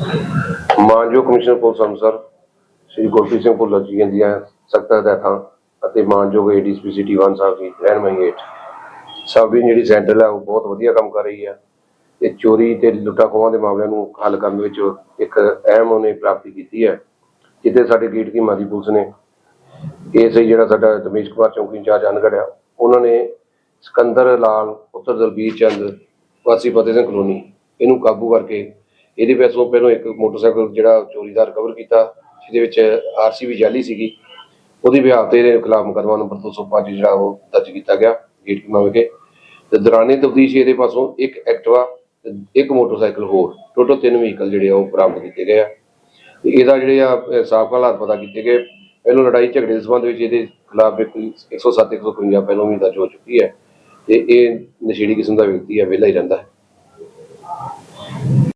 ਮਾਨਯੋਗ commissioner police Amritsar Shri Gurpreet Singh Bhullar ji ਦੀਆਂ ਸਖਤ ਹਦਾਇਤਾਂ ਅਤੇ ਮਾਨਯੋਗ ਏਡੀਸੀਪੀ ਸਿਟੀ 1 ਸਾਹਿਬ ਦੀ ਰਹਿਨਮਾਈ ਹੇਠ। ਸਬ ਡਿਵੀਜ਼ਨ ਜਿਹੜੀ ਸੈਂਟਰਲ ਹੈ, ਉਹ ਬਹੁਤ ਵਧੀਆ ਕੰਮ ਕਰ ਰਹੀ ਹੈ। ਤੇ ਚੋਰੀ ਤੇ ਲੁੱਟਾਂ ਖੋਹਾਂ ਦੇ ਮਾਮਲਿਆਂ ਨੂੰ ਹੱਲ ਕਰਨ ਵਿੱਚ ਇੱਕ ਅਹਿਮ ਉਹਨੇ ਪ੍ਰਾਪਤੀ ਕੀਤੀ ਹੈ। ਜਿੱਥੇ ਸਾਡੇ ਗੇਟ ਦੀ ਮਾਦੀ ਪੁਲਿਸ ਨੇ ਏਐਸਆਈ ਜਿਹੜਾ ਸਾਡਾ ਰਮੇਸ਼ ਕੁਮਾਰ ਚੌਂਕੀ ਇੰਚਾਰਜ ਅਨਗੜ੍ਹ ਆ ਉਹਨਾਂ ਨੇ ਸਿਕੰਦਰ ਲਾਲ, ਪੁੱਤਰ ਦਲਬੀਰ ਚੰਦ, ਵਾਸੀ ਫਤਿਹ ਸਿੰਘ ਕਲੋਨੀ, ਇਹਨੂੰ ਕਾਬੂ ਕਰਕੇ ਇਹਦੇ ਪੈਸੋਂ ਪਹਿਲਾਂ ਇੱਕ ਮੋਟਰਸਾਈਕਲ ਜਿਹੜਾ ਚੋਰੀ ਦਾ ਰਿਕਵਰ ਕੀਤਾ, ਜਿਹਦੇ ਵਿੱਚ ਆਰਸੀ ਵੀ ਜਾਲੀ ਸੀਗੀ। ਉਹਦੀ ਵਿਆਹ ਤੇ ਇਹਦੇ ਖਿਲਾਫ ਮੁਕੱਦਮਾ ਨੰਬਰ 205 ਜਿਹੜਾ ਉਹ ਦਰਜ ਕੀਤਾ ਗਿਆ, ਗੇਟ ਕੀ ਮਾਮਲੇ ਤੇ ਦੌਰਾਨੇ ਤਫਤੀਸ਼ ਇਹਦੇ ਪਾਸੋਂ ਇੱਕ ਐਕਟਿਵਾ ਇੱਕ ਮੋਟਰਸਾਈਕਲ ਹੋਰ, ਟੋਟਲ ਤਿੰਨ ਵਹੀਕਲ ਜਿਹੜੇ ਉਹ ਬਰਾਮਦ ਕੀਤੇ ਗਏ ਆ। ਤੇ ਇਹਦਾ ਜਿਹੜੇ ਆ, ਅਹ ਸਾਬਕਾ ਹਾਲਾਤ ਪਤਾ ਕੀਤੇ ਗਏ। ਪਹਿਲੋਂ ਲੜਾਈ ਝਗੜੇ ਦੇ ਸੰਬੰਧ ਵਿੱਚ ਇਹਦੇ ਖਿਲਾਫ ਇੱਕ 107 151 ਪਹਿਲੋਂ ਵੀ ਦਰਜ ਹੋ ਚੁੱਕੀ ਹੈ। ਤੇ ਇਹ ਨਸ਼ੇੜੀ ਕਿਸਮ ਦਾ ਵਿਅਕਤੀ ਹੈ ਵਿਹਲਾ ਹੀ ਰਹਿੰਦਾ ਹੈ।